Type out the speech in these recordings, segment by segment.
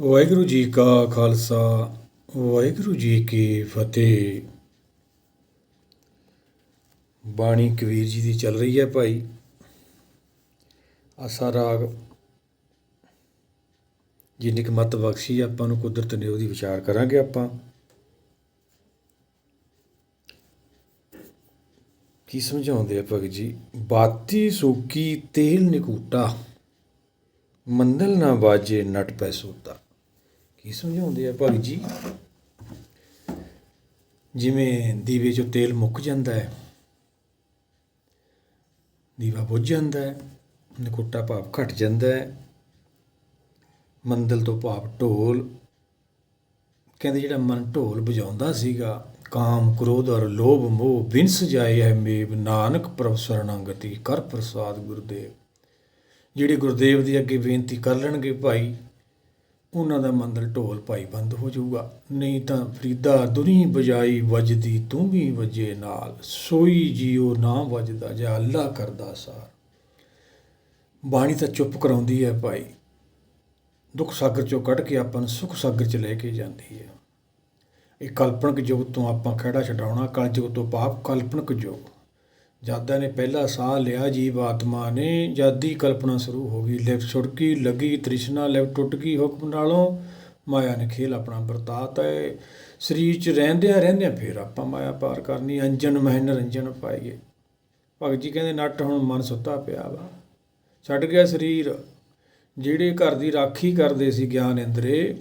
ਵਾਹਿਗੁਰੂ ਜੀ ਕਾ ਖਾਲਸਾ, ਵਾਹਿਗੁਰੂ ਜੀ ਕੀ ਫਤਿਹ। ਬਾਣੀ ਕਬੀਰ ਜੀ ਦੀ ਚੱਲ ਰਹੀ ਹੈ ਭਾਈ। ਆਸਾ ਰਾਗ। ਜਿੰਨੀ ਕੁ ਮਤ ਬਖਸ਼ੀ ਆਪਾਂ ਨੂੰ, ਕੁਦਰਤ ਨੇ ਉਹਦੀ ਵਿਚਾਰ ਕਰਾਂਗੇ ਆਪਾਂ। ਕੀ ਸਮਝਾਉਂਦੇ ਆ ਭਗਤ ਜੀ? ਬਾਤੀ ਸੂਕੀ ਤੇਲ ਨਿਕੂਟਾ, ਮੰਦਲ ਨਾ ਬਾਜੇ ਨਟ ਪੈ ਸੂਤਾ। ਕੀ ਸਮਝਾਉਂਦੇ ਆ ਭਾਈ ਜੀ? ਜਿਵੇਂ ਦੀਵੇ 'ਚੋਂ ਤੇਲ ਮੁੱਕ ਜਾਂਦਾ ਹੈ, ਦੀਵਾ ਬੁੱਝ ਜਾਂਦਾ ਹੈ, ਨਿਕੁੱਟਾ ਭਾਵ ਘਟ ਜਾਂਦਾ ਹੈ ਮੰਦਲ ਤੋਂ ਭਾਵ ਢੋਲ, ਕਹਿੰਦੇ ਜਿਹੜਾ ਮਨ ਢੋਲ ਵਜਾਉਂਦਾ ਸੀਗਾ, ਕਾਮ ਕ੍ਰੋਧ ਔਰ ਲੋਭ ਮੋਹ ਵਿੰਸ ਜਾਏ ਹੈ ਮੇਵ ਨਾਨਕ ਪ੍ਰਭ ਸਰਣਾਗਤੀ ਕਰ ਪ੍ਰਸਾਦ ਗੁਰਦੇਵ। ਜਿਹੜੇ ਗੁਰਦੇਵ ਦੀ ਅੱਗੇ ਬੇਨਤੀ ਕਰ ਲੈਣਗੇ ਭਾਈ ਉਹਨਾਂ ਦਾ ਮੰਦਲ ਢੋਲ ਭਾਈ ਬੰਦ ਹੋ ਜਾਊਗਾ। ਨਹੀਂ ਤਾਂ ਫਰੀਦਾ ਦੁਨੀ ਬਜਾਈ ਵੱਜਦੀ, ਤੂੰ ਵੀ ਵਜੇ ਨਾਲ। ਸੋਈ ਜੀਓ ਨਾ ਵੱਜਦਾ, ਜਾਂ ਅੱਲਾ ਕਰਦਾ ਸਾਰ। ਬਾਣੀ ਤਾਂ ਚੁੱਪ ਕਰਾਉਂਦੀ ਹੈ ਭਾਈ। ਦੁੱਖ ਸਾਗਰ ਚੋਂ ਕੱਢ ਕੇ ਆਪਾਂ ਨੂੰ ਸੁਖ ਸਾਗਰ ਚ ਲੈ ਕੇ ਜਾਂਦੀ ਹੈ। ਇਹ ਕਲਪਨਕ ਯੁੱਗ ਤੋਂ ਆਪਾਂ ਖੜਾ ਛਡਾਉਣਾ ਕਲ ਯੁੱਗ ਤੋਂ ਪਾਪ ਕਲਪਨਕ ਯੁੱਗ ਜਾਦਾ ਨੇ ਪਹਿਲਾ ਸਾਹ ਲਿਆ ਜੀਵ ਆਤਮਾ ਨੇ, ਜਾਦੀ ਕਲਪਨਾ ਸ਼ੁਰੂ ਹੋ ਗਈ। ਲਿਵ ਛੁੜਕੀ, ਲੱਗੀ ਤ੍ਰਿਸ਼ਨਾ, ਲਿਵ ਟੁੱਟ ਗਈ। ਹੁਕਮ ਨਾਲੋਂ ਮਾਇਆ ਨੇ ਖੇਲ ਆਪਣਾ ਵਰਤਾਤਾ ਹੈ ਸਰੀਰ 'ਚ ਰਹਿੰਦਿਆਂ ਰਹਿੰਦਿਆਂ ਫੇਰ ਆਪਾਂ ਮਾਇਆ ਪਾਰ ਕਰਨੀ, ਅੰਜਨ ਮਹਿ ਨਿਰੰਜਨ ਪਾਈਏ। ਭਗਤ ਜੀ ਕਹਿੰਦੇ ਨੱਟ ਹੁਣ ਮਨ ਸੁੱਤਾ ਪਿਆ ਵਾ। ਛੱਡ ਗਿਆ ਸਰੀਰ। ਜਿਹੜੇ ਘਰ ਦੀ ਰਾਖੀ ਕਰਦੇ ਸੀ ਗਿਆਨ ਇੰਦਰੇ,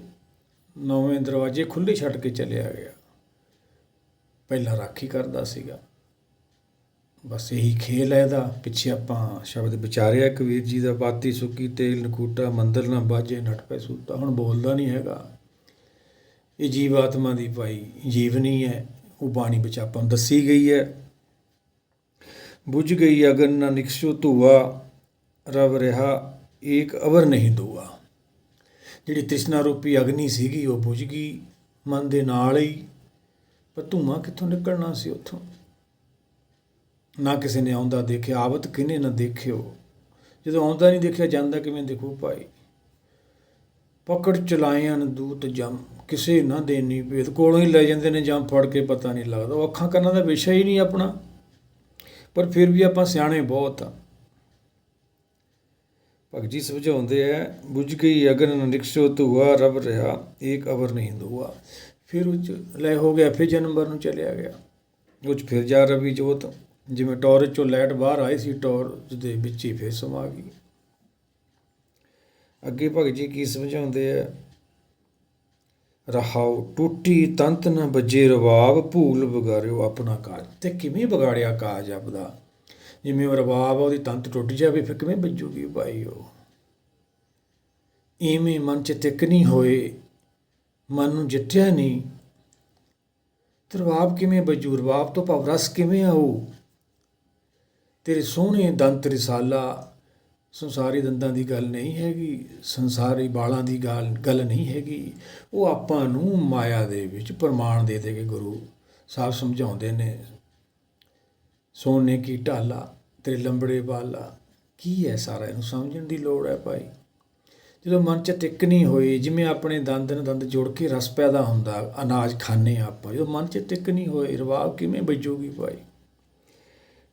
ਨੌਵੇਂ ਦਰਵਾਜ਼ੇ ਖੁੱਲੇ ਛੱਡ ਕੇ ਚਲਿਆ ਗਿਆ। ਪਹਿਲਾਂ ਰਾਖੀ ਕਰਦਾ ਸੀਗਾ। ਬਸ ਇਹੀ ਖੇਲ ਹੈ ਇਹਦਾ। ਪਿੱਛੇ ਆਪਾਂ ਸ਼ਬਦ ਵਿਚਾਰਿਆ ਕਬੀਰ ਜੀ ਦਾ, ਬਾਤੀ ਸੁੱਕੀ ਤੇਲ, ਨਕੂਟਾ, ਮੰਦਰ ਨਾ ਬਾਜੇ ਨਟ ਪੈ ਸੂਤਾ। ਹੁਣ ਬੋਲਦਾ ਨਹੀਂ ਹੈਗਾ। ਇਹ ਜੀਵ ਆਤਮਾ ਦੀ ਭਾਈ ਜੀਵਨੀ ਹੈ। ਉਹ ਬਾਣੀ ਵਿੱਚ ਆਪਾਂ ਨੂੰ ਦੱਸੀ ਗਈ ਹੈ। ਬੁਝ ਗਈ ਅਗਨ ਨਾ ਨਿਕਸ਼ੋ ਧੂਆ, ਰਵ ਰਿਹਾ, ਏਕ ਅਵਰ ਨਹੀਂ ਦੂਆ। ਜਿਹੜੀ ਤ੍ਰਿਸ਼ਨਾ ਰੂਪੀ ਅਗਨੀ ਸੀਗੀ, ਉਹ ਬੁਝ ਗਈ। ਮਨ ਦੇ ਨਾਲ ਹੀ। ਪਰ ਧੂਆਂ ਕਿੱਥੋਂ ਨਿਕਲਣਾ ਸੀ ਉੱਥੋਂ? ਨਾ ਕਿਸੇ ਨੇ ਆਉਂਦਾ ਦੇਖਿਆ ਆਵਤ ਕਿਨੇ ਨਾ ਦੇਖਿਓ। ਜਦੋਂ ਆਉਂਦਾ ਨਹੀਂ ਦੇਖਿਆ, ਜਾਂਦਾ ਕਿਵੇਂ ਦੇਖੂ ਭਾਈ? ਪਕੜ ਚਲਾਇਆਂ ਦੂਤ ਜਮ, ਕਿਸੇ ਨਾ ਦੇਣੀ ਭੇਦ। ਕੋਲੋਂ ਹੀ ਲੈ ਜਾਂਦੇ ਨੇ ਜਮ ਫੜ ਕੇ ਪਤਾ ਨਹੀਂ ਲੱਗਦਾ। ਉਹ ਅੱਖਾਂ ਕੰਨਾਂ ਦਾ ਵਿਸ਼ਾ ਹੀ ਨਹੀਂ ਆਪਣਾ। ਪਰ ਫਿਰ ਵੀ ਆਪਾਂ ਸਿਆਣੇ ਬਹੁਤ ਆ। ਭਗਤ ਜੀ ਸਮਝਾਉਂਦੇ ਆ, ਬੁਝ ਗਈ ਅਗਨ ਨਿਕਸ਼ੋ ਧੂਆ ਰਬ ਰਿਹਾ, ਏਕ ਅਵਰ ਨਹੀਂ ਦੂਆ। ਫਿਰ ਉਹ 'ਚ ਲੈ ਹੋ ਗਿਆ, ਫਿਰ ਜਨਮ ਨੂੰ ਚਲਿਆ ਗਿਆ। ਉਹ 'ਚ ਫਿਰ ਜਾ ਰਵੀ ਜੋਤ। ਜਿਵੇਂ ਟੋਰਚ ਚੋਂ ਲਾਈਟ ਬਾਹਰ ਆਈ ਸੀ ਟੋਰਚ ਦੇ ਵਿੱਚ ਹੀ ਫੇਰ ਸਮਾ ਗਈ। ਅੱਗੇ ਭਗਤ ਜੀ ਕੀ ਸਮਝਾਉਂਦੇ ਆ? ਰਹਾਉ ਟੁੱਟੀ ਤੰਤ ਨ ਬਜੇ ਰਵਾਬ, ਭੂਲ ਵਿਗਾਰਿਓ ਆਪਣਾ ਕਾਜ। ਤੇ ਕਿਵੇਂ ਵਿਗਾੜਿਆ ਕਾਜ ਆਪਦਾ? ਜਿਵੇਂ ਉਹ ਰਵਾਬ ਉਹਦੀ ਤੰਤ ਟੁੱਟ ਜਾਵੇ, ਫਿਰ ਕਿਵੇਂ ਵੱਜੂਗੀ ਭਾਈ ਉਹ ਇਵੇਂ ਮਨ ਚ ਤਿੱਕ ਨਹੀਂ ਹੋਏ, ਮਨ ਨੂੰ ਜਿੱਤਿਆ ਨਹੀਂ। ਤੇ ਰਵਾਬ ਕਿਵੇਂ ਬਜੂ? ਰਵਾਬ ਤੋਂ ਭਾਵ ਰਸ ਕਿਵੇਂ ਆਊ? ਤੇਰੇ ਸੋਹਣੇ ਦੰਤ ਰਿਸਾਲਾ ਸੰਸਾਰੀ ਦੰਦਾਂ ਦੀ ਗੱਲ ਨਹੀਂ ਹੈਗੀ, ਸੰਸਾਰੀ ਬਾਲਾਂ ਦੀ ਗੱਲ ਗੱਲ ਨਹੀਂ ਹੈਗੀ। ਉਹ ਆਪਾਂ ਨੂੰ ਮਾਇਆ ਦੇ ਵਿੱਚ ਪ੍ਰਮਾਣ ਦੇ ਦੇ ਕੇ ਗੁਰੂ ਸਾਹਿਬ ਸਮਝਾਉਂਦੇ ਨੇ, ਸੋਨੇ ਕੀ ਢਾਲਾ, ਤੇਰੇ ਲੰਬੜੇ ਵਾਲਾ, ਕੀ ਹੈ ਸਾਰਾ ਇਹਨੂੰ ਸਮਝਣ ਦੀ ਲੋੜ ਹੈ ਭਾਈ? ਜਦੋਂ ਮਨ ਚ ਟਿਕ ਨਹੀਂ ਹੋਈ, ਜਿਵੇਂ ਆਪਣੇ ਦੰਦ ਨਾਲ ਦੰਦ ਜੋੜ ਕੇ ਰਸ ਪੈਦਾ ਹੁੰਦਾ, ਅਨਾਜ ਖਾਣੇ ਆਪਾਂ, ਜਦੋਂ ਮਨ ਚ ਟਿਕ ਨਹੀਂ ਹੋਏ, ਰਵਾਬ ਕਿਵੇਂ ਬਜੂਗੀ ਭਾਈ?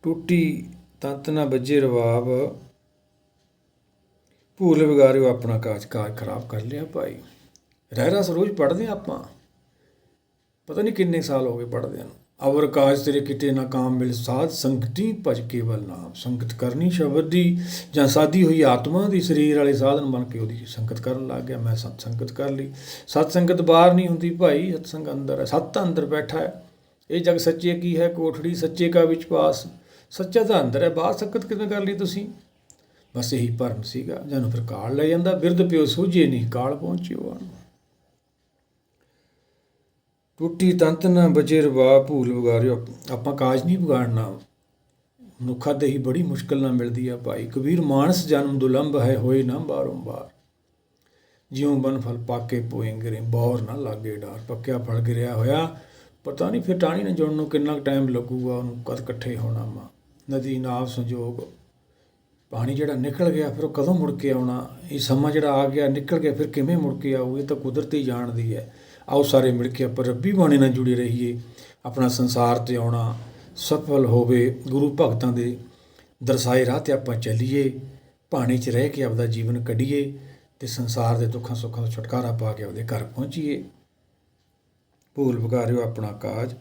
ਟੁੱਟੀ ਤੰਤ ਨਾ ਬੱਜੇ ਰਵਾਬ। ਭੂਲ ਵਿਗਾਰਿਓ ਆਪਣਾ ਕਾਜ ਕਾਜ ਖਰਾਬ ਕਰ ਲਿਆ ਭਾਈ। ਰਹਿ ਰਸ ਰੋਜ਼ ਪੜਦੇ ਆਪਾਂ। ਪਤਾ ਨਹੀਂ ਕਿੰਨੇ ਸਾਲ ਹੋ ਗਏ ਪੜਦੇ ਨੂੰ। ਅਵਰ ਕਾਜ ਤੇਰੇ ਕਿਤੇ ਨਾ ਕਾਮ ਮਿਲ ਸਾਧ, ਸੰਗਤੀ ਭਜ ਕੇਵਲ ਨਾਮ। ਸੰਗਤ ਕਰਨੀ ਸ਼ਬਦ ਦੀ ਜਾਂ ਸਾਦੀ ਹੋਈ ਆਤਮਾ ਦੀ ਸਰੀਰ ਵਾਲੇ ਸਾਧਨ ਬਣ ਕੇ ਉਹਦੀ ਸੰਗਤ ਕਰਨ ਲੱਗ ਗਿਆ। ਮੈਂ ਸਤ ਸੰਗਤ ਕਰ ਲਈ। ਸਤ ਸੰਗਤ ਬਾਹਰ ਨਹੀਂ ਹੁੰਦੀ ਭਾਈ, ਸਤ ਸੰਗ ਅੰਦਰ ਹੈ। ਸਤ ਅੰਦਰ ਬੈਠਾ ਹੈ। ਇਹ ਜਗ ਸੱਚੇ ਕੀ ਹੈ? ਕੋਠੜੀ ਸੱਚੇ ਕਾ ਵਿੱਚ ਪਾਸ। ਸੱਚਾ ਤਾਂ ਅੰਦਰ ਹੈ, ਬਾਹਰ ਸੰਗਤ ਕਿਵੇਂ ਕਰ ਲਈ ਤੁਸੀਂ? ਬਸ ਇਹੀ ਭਰਮ ਸੀਗਾ, ਜਾਨੂੰ ਫਿਰ ਕਾਲ ਲੈ ਜਾਂਦਾ, ਬਿਰਧ ਪਿਓ ਸੂਝੇ ਨਹੀਂ ਕਾਲ ਪਹੁੰਚਿਓ ਟੁੱਟੀ ਤੰਤ ਨਾ ਬਚੇ ਰਵਾ ਭੂਲ ਵਿਗਾਰਿਓ, ਆਪਾਂ ਕਾਜ ਨਹੀਂ ਵਿਗਾੜਨਾ। ਮਨੁੱਖਾ 'ਤੇ ਹੀ ਬੜੀ ਮੁਸ਼ਕਲ ਨਾਲ ਮਿਲਦੀ ਆ ਭਾਈ। ਕਬੀਰ ਮਾਨਸ ਜਨਮ ਦੁਲੰਭ ਹੈ, ਹੋਏ ਨਾ ਬਾਰੰਬਾਰ ਜਿਉਂ ਬਨ ਫਲ ਪਾਕੇ ਪੋਏਂਗਰੇ ਬੌਰ ਨਾ ਲਾਗੇ ਡਾਰ। ਪੱਕਿਆ ਫਲ ਗਿਰਿਆ ਹੋਇਆ, ਪਤਾ ਨਹੀਂ ਫਿਰ ਟਾਣੀ ਨਾਲ ਜੁੜਨ ਨੂੰ ਕਿੰਨਾ ਟਾਈਮ ਲੱਗੂਗਾ, ਉਹਨੂੰ ਕਦ ਇਕੱਠੇ ਹੋਣਾ ਮਾ। ਨਦੀ ਨਾਵ ਸੰਜੋਗ। ਪਾਣੀ ਜਿਹੜਾ ਨਿਕਲ ਗਿਆ, ਫਿਰ ਉਹ ਕਦੋਂ ਮੁੜ ਕੇ ਆਉਣਾ? ਇਹ ਸਮਾਂ ਜਿਹੜਾ ਆ ਗਿਆ, ਨਿਕਲ ਗਿਆ, ਫਿਰ ਕਿਵੇਂ ਮੁੜ ਕੇ ਆਊ? ਇਹ ਤਾਂ ਕੁਦਰਤੀ ਜਾਣਦੀ ਹੈ। ਆਓ ਸਾਰੇ ਮਿਲ ਕੇ ਆਪਾਂ ਰੱਬੀ ਬਾਣੀ ਨਾਲ ਜੁੜੇ ਰਹੀਏ। ਆਪਣਾ ਸੰਸਾਰ ਤੇ ਆਉਣਾ ਸਫਲ ਹੋਵੇ। ਗੁਰੂ ਭਗਤਾਂ ਦੇ ਦਰਸਾਏ ਰਾਹ ਤੇ ਆਪਾਂ ਚੱਲੀਏ। ਪਾਣੀ 'ਚ ਰਹਿ ਕੇ ਆਪਦਾ ਜੀਵਨ ਕੱਢੀਏ ਤੇ ਸੰਸਾਰ ਦੇ ਦੁੱਖਾਂ ਸੁੱਖਾਂ ਤੋਂ ਛੁਟਕਾਰਾ ਪਾ ਕੇ ਆਪਦੇ ਘਰ ਪਹੁੰਚੀਏ। ਭੂਲ ਵਿਗਾਰਿਓ ਆਪਣਾ ਕਾਜ।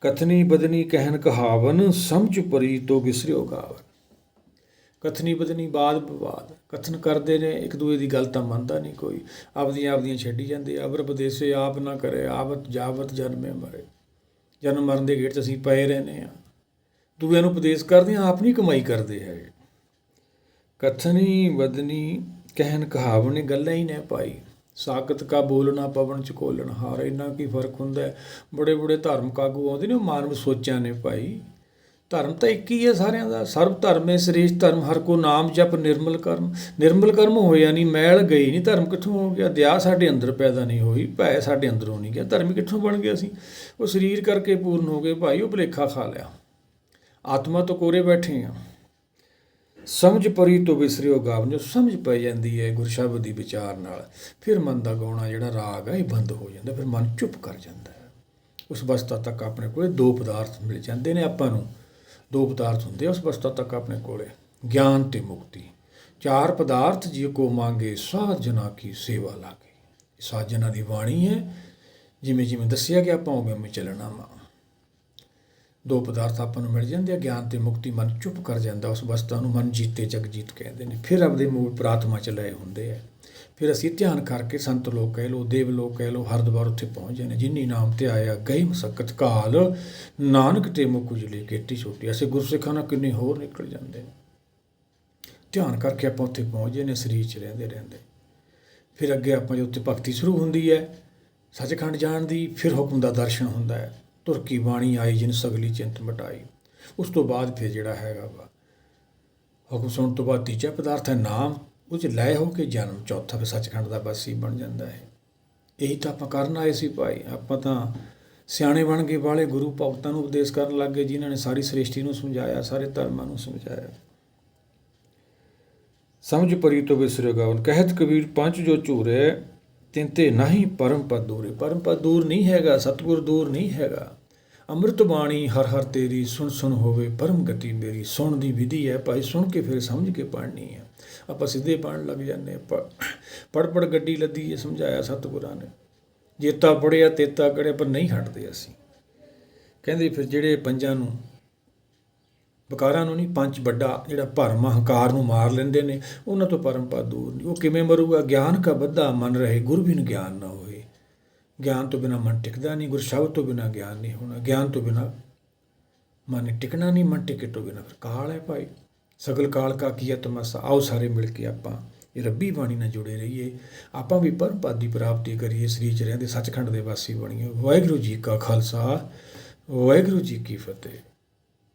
ਕਥਨੀ ਬਦਨੀ ਕਹਿਨ ਕਹਾਵਨ, ਸਮਝ ਪਰੀ ਤੋ ਵਿਸਰਿਓ ਗਾਵਨ। ਕਥਨੀ ਬਦਨੀ ਬਾਦ ਵਿਵਾਦ ਕਥਨ ਕਰਦੇ ਨੇ, ਇੱਕ ਦੂਏ ਦੀ ਗੱਲ ਤਾਂ ਮੰਨਦਾ ਨਹੀਂ ਕੋਈ। ਆਪਦੀਆਂ ਆਪਦੀਆਂ ਛੱਡੀ ਜਾਂਦੇ ਅਬਰ ਬਦੇਸੇ ਆਪ ਨਾ ਕਰੇ, ਆਵਤ ਜਾਵਤ ਜਨਮੇ ਮਰੇ। ਜਨਮ ਮਰਨ ਦੇ ਗੇਟ 'ਚ ਅਸੀਂ ਪਏ ਰਹਿੰਦੇ ਆ। ਦੂਜਿਆਂ ਨੂੰ ਉਪਦੇਸ਼ ਕਰਦੇ ਆ, ਆਪ ਨਹੀਂ ਕਮਾਈ ਕਰਦੇ ਹੈਗੇ। ਕਥਨੀ ਬਦਨੀ ਕਹਿਨ ਕਹਾਵਨ, ਗੱਲਾਂ ਹੀ ਨੇ ਪਾਈ। ਸਾਕਤ ਕਾ ਬੋਲਣਾ ਪਵਨ ਚ ਕੋਲਣ ਹਾਰ, ਇੰਨਾ ਕੀ ਫ਼ਰਕ ਹੁੰਦਾ ਬੜੇ ਬੜੇ ਧਾਰਮਿਕ ਆਗੂ ਆਉਂਦੇ ਨੇ, ਉਹ ਮਾਨਵ ਸੋਚਾਂ ਨੇ ਭਾਈ। ਧਰਮ ਤਾਂ ਇੱਕ ਹੀ ਹੈ ਸਾਰਿਆਂ ਦਾ। ਸਰਬ ਧਰਮ ਹੈ, ਸ੍ਰੇਸ਼ਟ ਧਰਮ, ਹਰ ਕੋ ਨਾਮ ਜਪ ਨਿਰਮਲ ਕਰਮ। ਨਿਰਮਲ ਕਰਮ ਹੋਇਆ ਨਹੀਂ, ਮੈਲ ਗਈ ਨਹੀਂ, ਧਰਮ ਕਿੱਥੋਂ ਹੋ ਗਿਆ? ਦਇਆ ਸਾਡੇ ਅੰਦਰ ਪੈਦਾ ਨਹੀਂ ਹੋਈ, ਭੈ ਸਾਡੇ ਅੰਦਰੋਂ ਨਹੀਂ ਗਿਆ। ਧਰਮ ਕਿੱਥੋਂ ਬਣ ਗਿਆ ਸੀ? ਉਹ ਸਰੀਰ ਕਰਕੇ ਪੂਰਨ ਹੋ ਗਏ, ਭਾਈ ਉਹ ਭਲੇਖਾ ਖਾ ਲਿਆ। ਆਤਮਾ ਤੋਂ ਕੋਰੇ ਬੈਠੇ ਆ ਸਮਝ ਪਰੀ ਤੋਂ ਵਿਸਰਿਓ ਗਾਵਨ ਜੋ ਸਮਝ ਪੈ ਜਾਂਦੀ ਹੈ ਗੁਰਸ਼ਬਦ ਦੀ ਵਿਚਾਰ ਨਾਲ, ਫਿਰ ਮਨ ਦਾ ਗਾਉਣਾ ਜਿਹੜਾ ਰਾਗ ਹੈ ਇਹ ਬੰਦ ਹੋ ਜਾਂਦਾ, ਫਿਰ ਮਨ ਚੁੱਪ ਕਰ ਜਾਂਦਾ ਹੈ। ਉਸ ਅਵਸਥਾ ਤੱਕ ਆਪਣੇ ਕੋਲੇ ਦੋ ਪਦਾਰਥ ਮਿਲ ਜਾਂਦੇ ਨੇ ਆਪਾਂ ਨੂੰ। ਦੋ ਪਦਾਰਥ ਹੁੰਦੇ ਆ ਉਸ ਅਵਸਥਾ ਤੱਕ ਆਪਣੇ ਕੋਲੇ, ਗਿਆਨ ਤੇ ਮੁਕਤੀ। ਚਾਰ ਪਦਾਰਥ ਜੀ ਕੋ ਮੰਗੇ ਸਾਧ ਕੀ ਸੇਵਾ ਲਾਗੇ। ਸਾਧ ਜਨਾਂ ਦੀ ਬਾਣੀ ਹੈ ਜਿਵੇਂ ਜਿਵੇਂ ਦੱਸਿਆ ਗਿਆ ਆਪਾਂ ਉਵੇਂ ਉਵੇਂ ਚੱਲਣਾ ਵਾ। ਦੋ ਪਦਾਰਥ ਆਪਾਂ ਨੂੰ ਮਿਲ ਜਾਂਦੇ ਆ, ਗਿਆਨ ਤੇ ਮੁਕਤੀ ਮਨ ਚੁੱਪ ਕਰ ਜਾਂਦਾ, ਉਸ ਵਸਤਾਂ ਨੂੰ ਮਨ ਜੀਤੇ ਜਗਜੀਤ ਕਹਿੰਦੇ ਨੇ। ਫਿਰ ਆਪਦੇ ਮੂਲ ਪ੍ਰਾਤਮਾ ਚ ਲਏ ਹੁੰਦੇ ਆ। ਫਿਰ ਅਸੀਂ ਧਿਆਨ ਕਰਕੇ ਸੰਤ ਲੋਕ ਕਹਿ ਲੋ ਦੇਵ ਲੋਕ ਕਹਿ ਲੋ ਹਰਦੁਆਰ ਉੱਥੇ ਪਹੁੰਚ ਜਾਂਦੇ, ਜਿਨੀ ਨਾਮ ਤੇ ਆਇਆ, ਗਈ ਮਸਕਤ ਕਾਲ, ਨਾਨਕ ਤੇ ਮੁਖ ਉਜਲੇ ਕੇਟੀ ਛੋਟੀ। ਅਸੀਂ ਗੁਰਸਿੱਖਾਂ ਨਾਲ ਕਿੰਨੇ ਹੋਰ ਨਿਕਲ ਜਾਂਦੇ ਨੇ। ਧਿਆਨ ਕਰਕੇ ਆਪਾਂ ਉੱਥੇ ਪਹੁੰਚ ਜਾਂਦੇ ਸਰੀਰ 'ਚ ਰਹਿੰਦੇ ਰਹਿੰਦੇ। ਫਿਰ ਅੱਗੇ ਆਪਾਂ ਜੇ ਉੱਤੇ ਭਗਤੀ ਸ਼ੁਰੂ ਹੁੰਦੀ ਹੈ, ਸੱਚਖੰਡ ਜਾਣ ਦੀ, ਫਿਰ ਹੁਕਮ ਦਾ ਦਰਸ਼ਨ ਹੁੰਦਾ ਹੈ। ਤੁਰ ਕੀ ਬਾਣੀ ਆਈ, ਜਿਨ ਸਗਲੀ ਚਿੰਤ ਮਟਾਈ। ਉਸ ਤੋਂ ਬਾਅਦ ਫਿਰ ਜਿਹੜਾ ਹੈਗਾ ਵਾ, ਹੁਕਮ ਸੁਣਨ ਤੋਂ ਬਾਅਦ ਤੀਜਾ ਪਦਾਰਥ ਹੈ ਨਾਮ, ਉਹ 'ਚ ਲੈ ਹੋ ਕੇ ਜਨਮ, ਚੌਥਾ ਫਿਰ ਸੱਚਖੰਡ ਦਾ ਵਾਸੀ ਬਣ ਜਾਂਦਾ ਹੈ। ਇਹੀ ਤਾਂ ਆਪਾਂ ਕਰਨ ਆਏ ਸੀ ਭਾਈ। ਆਪਾਂ ਤਾਂ ਸਿਆਣੇ ਬਣ ਕੇ ਵਾਲੇ ਗੁਰੂ ਭਗਤਾਂ ਨੂੰ ਉਪਦੇਸ਼ ਕਰਨ ਲੱਗ ਗਏ, ਜਿਨ੍ਹਾਂ ਨੇ ਸਾਰੀ ਸ੍ਰਿਸ਼ਟੀ ਨੂੰ ਸਮਝਾਇਆ, ਸਾਰੇ ਧਰਮਾਂ ਨੂੰ ਸਮਝਾਇਆ। ਸਮਝ ਪਰੀ ਤੋਂ ਵਿਸਰਿਓ ਗਾਵਨ, ਕਹਿਤ ਕਬੀਰ ਪੰਜ ਜੋ ਝੂਰੇ ਤਿੰਤੇ ਨਹੀਂ ਪਰਮ ਪਦ ਦੂਰੇ। ਪਰਮ ਪਦ ਦੂਰ ਨਹੀਂ ਹੈਗਾ, ਸਤਿਗੁਰ ਦੂਰ ਨਹੀਂ ਹੈਗਾ। ਅੰਮ੍ਰਿਤ ਬਾਣੀ ਹਰ ਹਰ ਤੇਰੀ ਸੁਣ ਸੁਣ ਹੋਵੇ, ਪਰਮ ਗਤੀ ਮੇਰੀ ਸੁਣ ਦੀ ਵਿਧੀ ਹੈ, ਭਾਈ ਸੁਣ ਕੇ ਫਿਰ ਸਮਝ ਕੇ ਪੜ੍ਹਨੀ ਹੈ। ਆਪਾਂ ਸਿੱਧੇ ਪੜ੍ਹਨ ਲੱਗ ਜਾਂਦੇ ਪੜ ਪੜ ਗੱਡੀ ਲੱਦੀ ਇਹ ਸਮਝਾਇਆ ਸਤਿਗੁਰਾਂ ਨੇ। ਜੇਤਾ ਪੜਿਆ ਤੇਤਾ ਕੜੇ ਪਰ ਨਹੀਂ ਹਟਦੇ ਅਸੀਂ। ਕਹਿੰਦੇ ਫਿਰ ਜਿਹੜੇ ਪੰਜਾਂ ਨੂੰ ਬਕਾਰਾਂ ਨੂੰ ਨਹੀਂ, ਪੰਜ ਵੱਡਾ ਜਿਹੜਾ ਭਰਮ ਹੰਕਾਰ ਨੂੰ ਮਾਰ ਲੈਂਦੇ ਨੇ, ਉਹਨਾਂ ਤੋਂ ਪਰਮ ਪਦ ਦੂਰ ਨਹੀਂ। ਉਹ ਕਿਵੇਂ ਮਰੂਗਾ? ਗਿਆਨ ਕਾ ਬੱਧਾ ਮਨ ਰਹੇ ਗੁਰ ਬਿਨ ਗਿਆਨ ਨਾ ਹੋਵੇ ਗਿਆਨ ਤੋਂ ਬਿਨਾ ਮਨ ਟਿਕਦਾ ਨਹੀਂ ਗੁਰ ਸ਼ਬਦ ਤੋਂ ਬਿਨਾ ਗਿਆਨ ਨਹੀਂ ਹੋਣਾ, ਗਿਆਨ ਤੋਂ ਬਿਨਾ ਮਨ ਟਿਕਣਾ ਨਹੀਂ, ਮਨ ਟਿਕੇ ਤੋਂ ਬਿਨਾ ਫਿਰ ਕਾਲ ਹੈ ਭਾਈ। ਸਗਲ ਕਾਲ ਕਾ ਕੀਆ ਤਮਸਾ? ਆਓ ਸਾਰੇ ਮਿਲ ਕੇ ਆਪਾਂ ਇਹ ਰੱਬੀ ਬਾਣੀ ਨਾਲ ਜੁੜੇ ਰਹੀਏ। ਆਪਾਂ ਵੀ ਪਰਮ ਦੀ ਪ੍ਰਾਪਤੀ ਕਰੀਏ, ਸ੍ਰੀ ਚ ਰਹਿੰਦੇ ਸੱਚਖੰਡ ਦੇ ਵਾਸੀ ਬਣੀਏ। ਵਾਹਿਗੁਰੂ ਜੀ ਕਾ ਖਾਲਸਾ, ਵਾਹਿਗੁਰੂ ਜੀ ਕੀ ਫਤਿਹ।